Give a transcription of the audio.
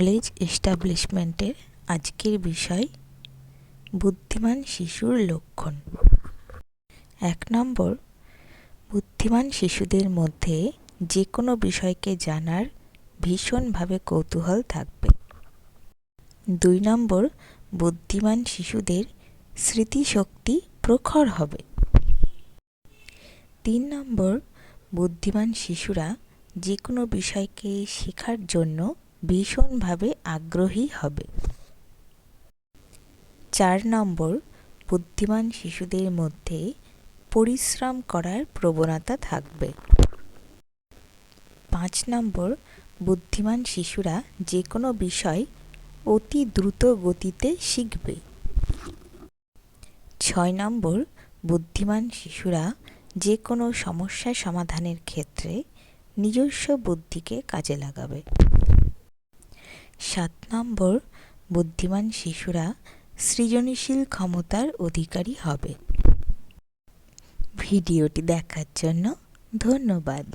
Knowledge এস্টাবলিশমেন্টের আজকের বিষয়, বুদ্ধিমান শিশুর লক্ষণ। এক নম্বর, বুদ্ধিমান শিশুদের মধ্যে যে কোনো বিষয়কে জানার ভীষণভাবে কৌতূহল থাকবে। দুই নম্বর, বুদ্ধিমান শিশুদের স্মৃতিশক্তি প্রখর হবে। তিন নম্বর, বুদ্ধিমান শিশুরা যে কোনো বিষয়কে শেখার জন্য ভীষণভাবে আগ্রহী হবে। চার নম্বর, বুদ্ধিমান শিশুদের মধ্যে পরিশ্রম করার প্রবণতা থাকবে। পাঁচ নম্বর, বুদ্ধিমান শিশুরা যে কোনো বিষয় অতি দ্রুত গতিতে শিখবে। ছয় নম্বর, বুদ্ধিমান শিশুরা যে কোনো সমস্যা সমাধানের ক্ষেত্রে নিজস্ব বুদ্ধিকে কাজে লাগাবে। সাত নম্বর বুদ্ধিমান শিশুরা সৃজনশীল ক্ষমতার অধিকারী হবে। ভিডিওটি দেখার জন্য ধন্যবাদ।